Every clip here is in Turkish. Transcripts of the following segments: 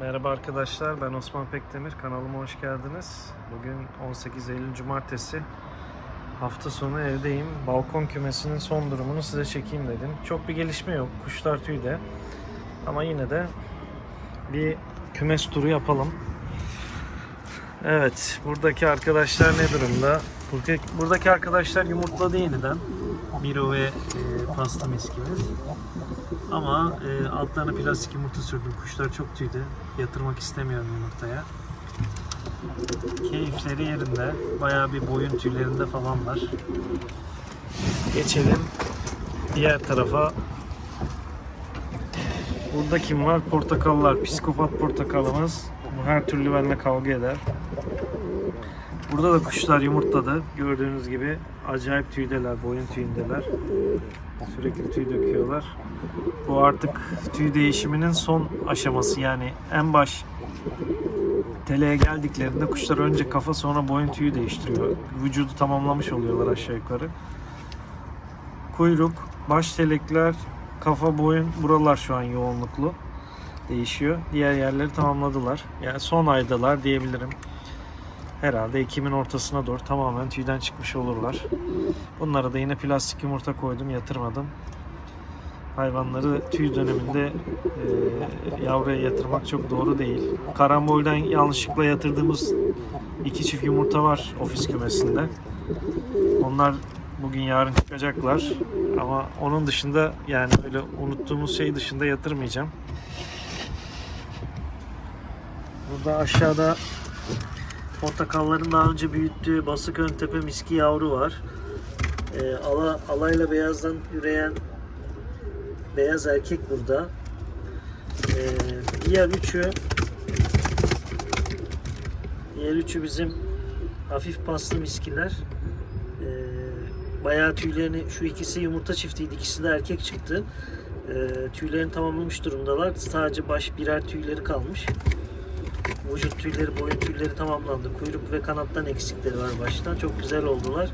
Merhaba arkadaşlar, ben Osman Pekdemir. Kanalıma hoş geldiniz. Bugün 18 Eylül Cumartesi. Hafta sonu evdeyim. Balkon kümesinin son durumunu size çekeyim dedim. Çok bir gelişme yok. Kuşlar tüyde. Ama yine de bir kümes turu yapalım. Evet, buradaki arkadaşlar ne durumda? Buradaki, arkadaşlar yumurtladı yeniden. Miro ve e, pasta miskimiz. Ama e, altlarına plastik yumurta sürdüm. Kuşlar çok tüydü. Yatırmak istemiyorum yumurtaya. Keyifleri yerinde. Bayağı bir boyun tüylerinde falan var. Geçelim diğer tarafa. Burada kim var? Portakallar. Psikopat portakalımız. Bu her türlü benimle kavga eder. Burada da kuşlar yumurtladı. Gördüğünüz gibi acayip tüydeler, boyun tüyündeler. Sürekli tüy döküyorlar. Bu artık tüy değişiminin son aşaması yani en baş teleye geldiklerinde kuşlar önce kafa sonra boyun tüyü değiştiriyor. Vücudu tamamlamış oluyorlar aşağı yukarı. Kuyruk, baş telekler, kafa, boyun buralar şu an yoğunluklu değişiyor. Diğer yerleri tamamladılar. Yani son aydalar diyebilirim. Herhalde Ekim'in ortasına doğru tamamen tüyden çıkmış olurlar. Bunlara da yine plastik yumurta koydum, yatırmadım. Hayvanları tüy döneminde e, yavruya yatırmak çok doğru değil. Karambolden yanlışlıkla yatırdığımız iki çift yumurta var ofis kümesinde. Onlar bugün yarın çıkacaklar. Ama onun dışında yani öyle unuttuğumuz şey dışında yatırmayacağım. Burada aşağıda portakalların daha önce büyüttüğü basık ön tepe miski yavru var. Ee, ala, alayla beyazdan üreyen beyaz erkek burada. Ee, diğer üçü diğer üçü bizim hafif paslı miskiler. Ee, bayağı tüylerini şu ikisi yumurta çiftiydi. ikisi de erkek çıktı. Ee, tüylerini tamamlamış durumdalar. Sadece baş birer tüyleri kalmış. Vücut tüyleri, boyun tüyleri tamamlandı. Kuyruk ve kanattan eksikleri var baştan. Çok güzel oldular.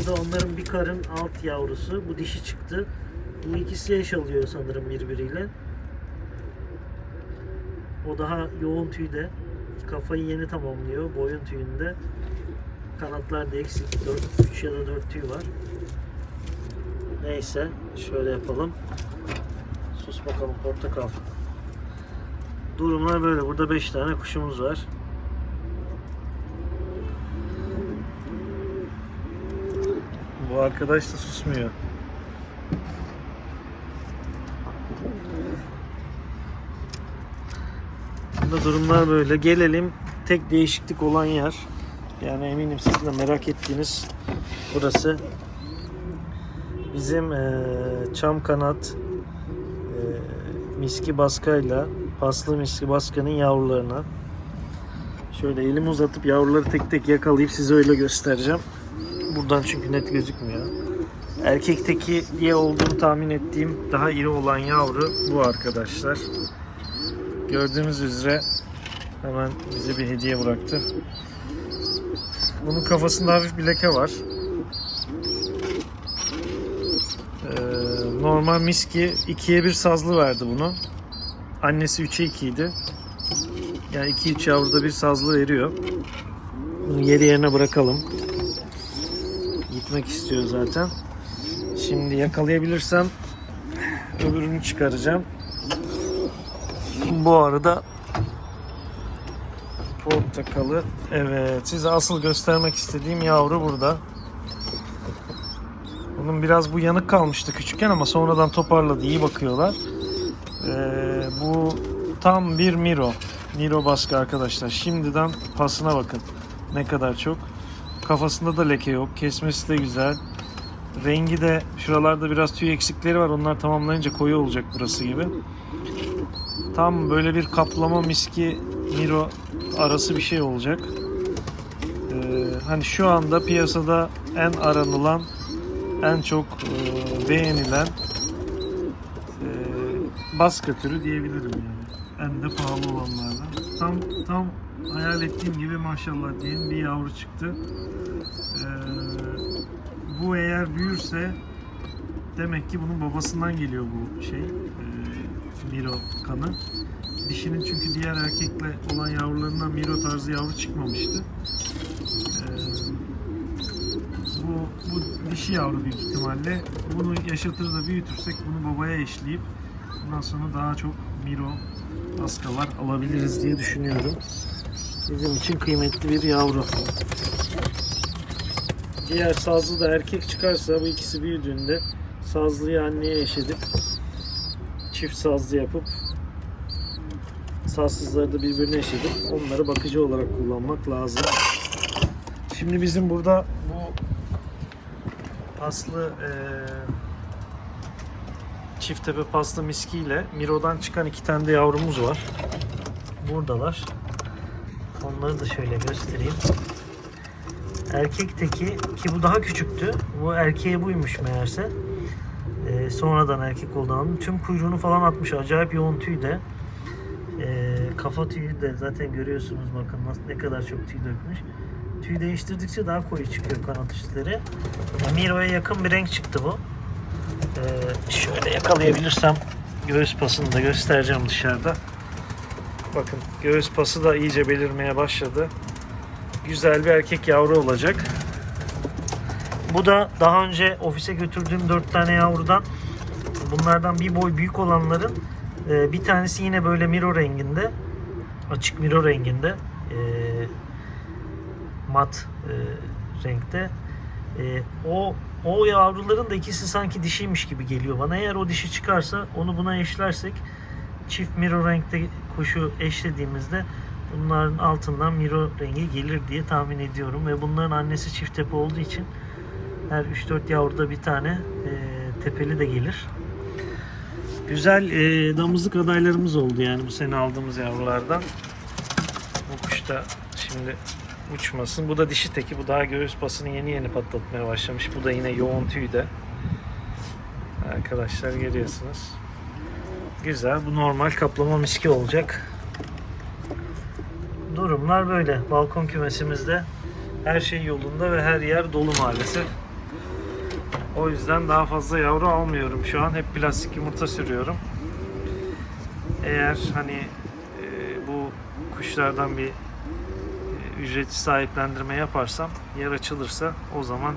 Bu da onların bir karın alt yavrusu. Bu dişi çıktı. Bu ikisi eş alıyor sanırım birbiriyle. O daha yoğun tüyde. Kafayı yeni tamamlıyor. Boyun tüyünde. Kanatlar da eksik. 3 ya da 4 tüy var. Neyse. Şöyle yapalım. Sus bakalım portakal. Durumlar böyle. Burada 5 tane kuşumuz var. Bu arkadaş da susmuyor. Burada durumlar böyle. Gelelim tek değişiklik olan yer. Yani eminim sizin de merak ettiğiniz burası. Bizim eee, çam kanat eee, miski baskayla paslı miski baskanın yavrularına şöyle elimi uzatıp yavruları tek tek yakalayıp size öyle göstereceğim. Buradan çünkü net gözükmüyor. Erkekteki diye olduğunu tahmin ettiğim daha iri olan yavru bu arkadaşlar. Gördüğünüz üzere hemen bize bir hediye bıraktı. Bunun kafasında hafif bir leke var. Ee, normal miski ikiye bir sazlı verdi bunu. Annesi 3'e 2 idi. Yani 2-3 yavruda bir sazlı veriyor. Bunu yeri yerine bırakalım. Gitmek istiyor zaten. Şimdi yakalayabilirsem öbürünü çıkaracağım. Bu arada portakalı evet size asıl göstermek istediğim yavru burada. Bunun biraz bu yanık kalmıştı küçükken ama sonradan toparladı iyi bakıyorlar. Ee, bu tam bir Miro. Miro baskı arkadaşlar. Şimdiden pasına bakın. Ne kadar çok. Kafasında da leke yok. Kesmesi de güzel. Rengi de şuralarda biraz tüy eksikleri var. Onlar tamamlayınca koyu olacak burası gibi. Tam böyle bir kaplama miski Miro arası bir şey olacak. Ee, hani şu anda piyasada en aranılan, en çok e, beğenilen baskı türü diyebilirim yani. En de pahalı olanlardan. Tam tam hayal ettiğim gibi maşallah diyeyim bir yavru çıktı. Ee, bu eğer büyürse demek ki bunun babasından geliyor bu şey. E, Miro kanı. Dişinin çünkü diğer erkekle olan yavrularından Miro tarzı yavru çıkmamıştı. Ee, bu, bu dişi yavru büyük ihtimalle. Bunu yaşatır da büyütürsek bunu babaya eşleyip bundan sonra daha çok Miro askalar alabiliriz diye düşünüyorum. Bizim için kıymetli bir yavru. Diğer sazlı da erkek çıkarsa bu ikisi büyüdüğünde sazlıyı anneye eşedip çift sazlı yapıp sazsızları da birbirine eşedip onları bakıcı olarak kullanmak lazım. Şimdi bizim burada bu paslı eee çift tepe paslı miskiyle Miro'dan çıkan iki tane de yavrumuz var. Buradalar. Onları da şöyle göstereyim. Erkek teki ki bu daha küçüktü. Bu erkeğe buymuş meğerse. Ee, sonradan erkek oldu anladım. Tüm kuyruğunu falan atmış. Acayip yoğun tüy de. Ee, kafa tüyü de zaten görüyorsunuz bakın nasıl ne kadar çok tüy dökmüş. Tüy değiştirdikçe daha koyu çıkıyor kanat üstleri. Miro'ya yakın bir renk çıktı bu. Ee, şöyle yakalayabilirsem göğüs pasını da göstereceğim dışarıda. Bakın göğüs pası da iyice belirmeye başladı. Güzel bir erkek yavru olacak. Bu da daha önce ofise götürdüğüm 4 tane yavrudan bunlardan bir boy büyük olanların e, bir tanesi yine böyle miro renginde açık miro renginde e, mat e, renkte o o yavruların da ikisi sanki dişiymiş gibi geliyor bana. Eğer o dişi çıkarsa onu buna eşlersek çift miro renkte kuşu eşlediğimizde bunların altından miro rengi gelir diye tahmin ediyorum ve bunların annesi çift tepe olduğu için her 3-4 yavruda bir tane e, tepeli de gelir. Güzel e, damızlık adaylarımız oldu yani bu sene aldığımız yavrulardan. Bu kuş da şimdi uçmasın. Bu da dişi teki. Bu daha göğüs pasını yeni yeni patlatmaya başlamış. Bu da yine yoğun tüyde. Arkadaşlar görüyorsunuz. Güzel. Bu normal kaplama miski olacak. Durumlar böyle. Balkon kümesimizde her şey yolunda ve her yer dolu maalesef. O yüzden daha fazla yavru almıyorum şu an. Hep plastik yumurta sürüyorum. Eğer hani e, bu kuşlardan bir ücretli sahiplendirme yaparsam yer açılırsa o zaman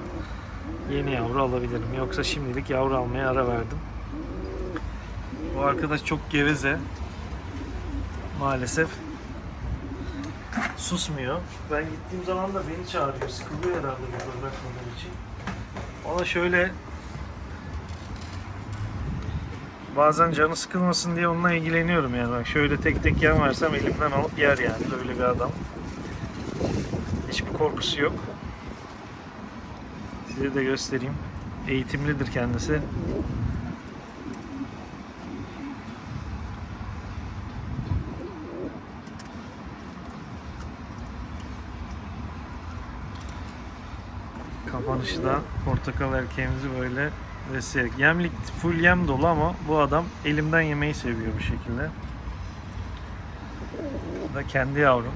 yeni yavru alabilirim. Yoksa şimdilik yavru almaya ara verdim. Bu arkadaş çok geveze. Maalesef susmuyor. Ben gittiğim zaman da beni çağırıyor. Sıkılıyor herhalde burada bırakmadığım için. Ona şöyle bazen canı sıkılmasın diye onunla ilgileniyorum yani. Bak şöyle tek tek yem versem elimden alıp yer yani. Böyle bir adam. Korkusu yok. Size de göstereyim. Eğitimlidir kendisi. Kapanışı da portakal erkeğimizi böyle besleyerek. Yemlik full yem dolu ama bu adam elimden yemeyi seviyor bu şekilde. Bu da kendi yavrum.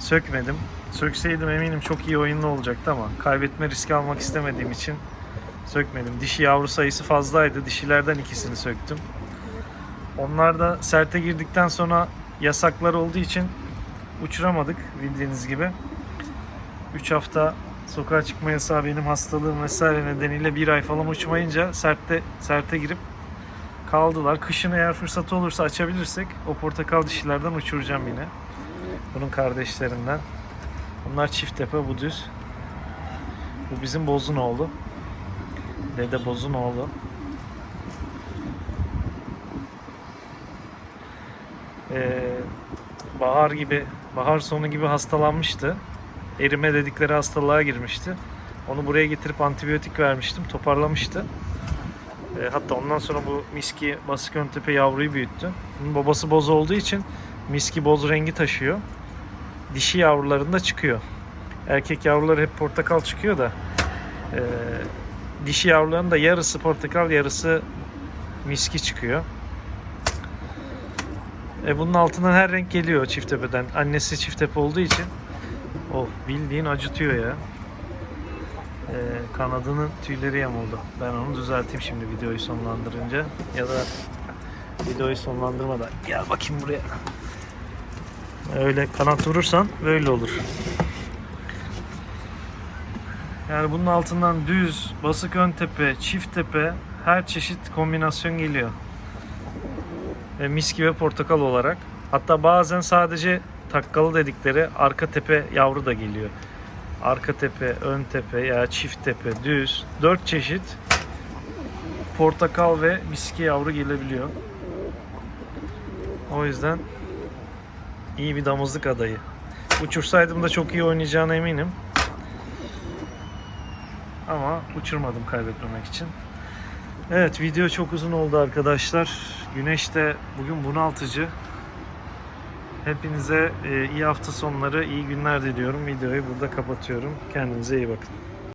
Sökmedim. Sökseydim eminim çok iyi oyunlu olacaktı ama kaybetme riski almak istemediğim için sökmedim. Dişi yavru sayısı fazlaydı. Dişilerden ikisini söktüm. Onlar da serte girdikten sonra yasaklar olduğu için uçuramadık bildiğiniz gibi. 3 hafta sokağa çıkma yasağı benim hastalığım vesaire nedeniyle bir ay falan uçmayınca serte serte girip kaldılar. Kışın eğer fırsatı olursa açabilirsek o portakal dişilerden uçuracağım yine. Bunun kardeşlerinden. Bunlar çift tepe bu düz. Bu bizim Bozunoğlu. Dede Bozunoğlu. Ee, bahar gibi, bahar sonu gibi hastalanmıştı erime dedikleri hastalığa girmişti. Onu buraya getirip antibiyotik vermiştim. Toparlamıştı. E, hatta ondan sonra bu miski basık ön tepe yavruyu büyüttü. Bunun babası boz olduğu için miski boz rengi taşıyor. Dişi yavrularında çıkıyor. Erkek yavruları hep portakal çıkıyor da e, dişi yavruların da yarısı portakal yarısı miski çıkıyor. E bunun altından her renk geliyor çift tepeden. Annesi çift tepe olduğu için Oh bildiğin acıtıyor ya. Ee, kanadının tüyleri yamuldu. Ben onu düzelteyim şimdi videoyu sonlandırınca. Ya da videoyu sonlandırmadan. Gel bakayım buraya. Öyle kanat vurursan böyle olur. Yani bunun altından düz, basık ön tepe, çift tepe her çeşit kombinasyon geliyor. Ve miski ve portakal olarak. Hatta bazen sadece takkalı dedikleri arka tepe yavru da geliyor. Arka tepe, ön tepe ya çift tepe, düz. Dört çeşit portakal ve miski yavru gelebiliyor. O yüzden iyi bir damızlık adayı. Uçursaydım da çok iyi oynayacağına eminim. Ama uçurmadım kaybetmemek için. Evet video çok uzun oldu arkadaşlar. Güneş de bugün bunaltıcı. Hepinize e, iyi hafta sonları, iyi günler diliyorum. Videoyu burada kapatıyorum. Kendinize iyi bakın.